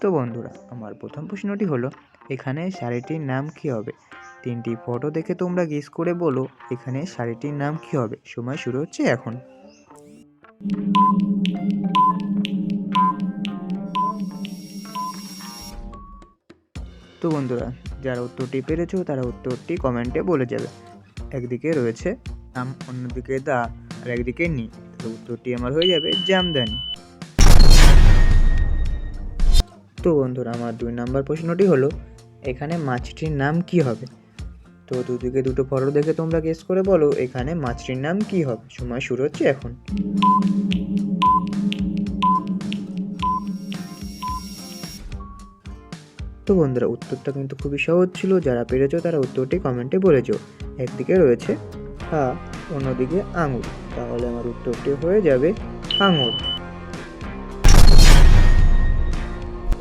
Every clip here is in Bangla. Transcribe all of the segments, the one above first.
তো বন্ধুরা, আমার প্রথম প্রশ্নটি হলো, এখানে শাড়িটির নাম কি হবে? তিনটি ফটো দেখে তোমরা গেস করে বলো, এখানে শাড়িটির নাম কি হবে? সময় শুরু হচ্ছে এখন। তো বন্ধুরা, যারা উত্তরটি পেরেছ, তারা উত্তরটি কমেন্টে বলে যাবে। একদিকে রয়েছে, আম, অন্যদিকে দা, আর একদিকে নি। তো উত্তরটি আমার হয়ে যাবে, জামদানি। তো বন্ধুরা, আমার দুই নাম্বার প্রশ্নটি হলো, এখানে মাছটির নাম কি হবে? তো দুদিকে দুটো ফটো দেখে তোমরা গেস করে বলো, এখানে মাছটির নাম কি হবে? সময় শুরু হচ্ছে এখন। তো বন্ধুরা, উত্তরটা কিন্তু খুবই সহজ ছিল, যারা পেরেছ তারা উত্তরটি কমেন্টে বলেছ। একদিকে রয়েছে হা, অন্যদিকে আঙুর। তাহলে আমার উত্তরটি হয়ে যাবে আঙুর।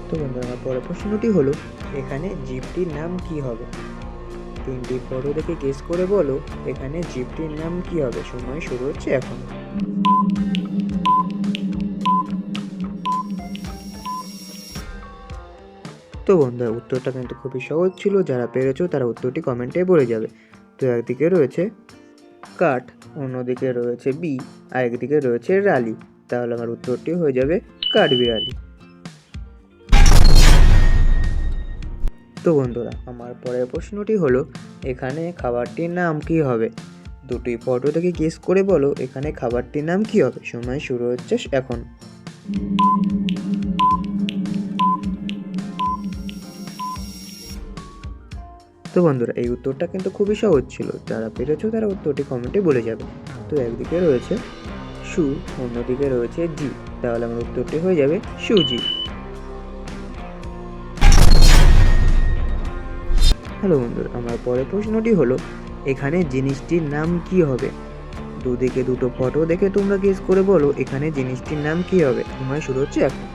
তো বন্ধুরা পরের প্রশ্নটি হলো, এখানে জিপটির নাম কি হবে? তিনটি ফটো দেখে গেস করে বলো, এখানে জিপটির নাম কি হবে? সময় শুরু হচ্ছে এখন। তো বন্ধুরা, উত্তরটা কিন্তু খুবই সহজ ছিল, যারা পেরেছ তারা উত্তরটি কমেন্টে বলে যাবে। তো একদিকে রয়েছে কাঠ, অন্যদিকে রয়েছে বি আর একদিকে রয়েছে রালি। তাহলে আমার উত্তরটি হয়ে যাবে কাঠবিড়ালি। তো বন্ধুরা, আমার পরের প্রশ্নটি হলো, এখানে খাবারটির নাম কি হবে? দুটি ফটো থেকে গেস করে বলো, এখানে খাবারটির নাম কি হবে? সময় শুরু হচ্ছে এখন। তো বন্ধুরা, এই উত্তরটা কিন্তু খুবই সহজ ছিল। যারা পেরেছ তারা উত্তরটি কমেন্টে বলে যাবে। তো একদিকে রয়েছে সু, অন্যদিকে রয়েছে জি। তাহলে আমার উত্তরটি হয়ে যাবে সুজি। হ্যালো বন্ধুরা, আমার পরের প্রশ্নটি হলো, এখানে জিনিসটির নাম কি হবে? দুদিকে দুটো ফটো দেখে তোমরা গেস করে বলো, এখানে জিনিসটির নাম কি হবে? সময় শুরু হচ্ছে এখন।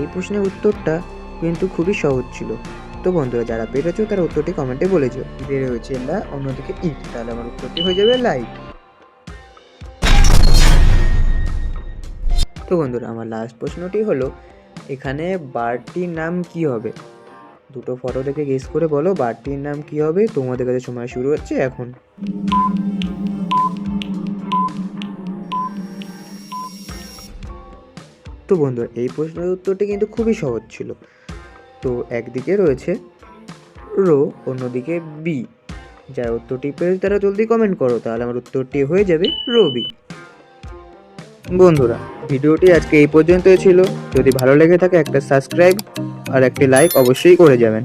এই প্রশ্নের উত্তরটা কিন্তু খুবই সহজ ছিল। তো বন্ধুরা, যারা পেরেছ তারা উত্তরটি কমেন্টে বলেছ। বের হয়েছে লা অন্যদিকে ইট তাহলে আমার উত্তরটি হয়ে যাবে লাইট তো বন্ধুরা, আমার লাস্ট প্রশ্নটি হলো, এখানে বারটির নাম কি হবে? দুটো ফটো দেখে গেস করে বলো, বারটির নাম কি হবে? তোমাদের কাছে সময় শুরু হচ্ছে এখন। তো বন্ধুরা, এই প্রশ্নের উত্তরটি কিন্তু খুবই সহজ ছিল। তো একদিকে রয়েছে রো, অন্যদিকে বি। যার উত্তরটি পেয়েছে তারা জলদি কমেন্ট করো, তাহলে আমার উত্তরটি হয়ে যাবে রবি বন্ধুরা, ভিডিওটি আজকে এই পর্যন্তই ছিল। যদি ভালো লেগে থাকে, একটা সাবস্ক্রাইব আর একটি লাইক অবশ্যই করে যাবেন।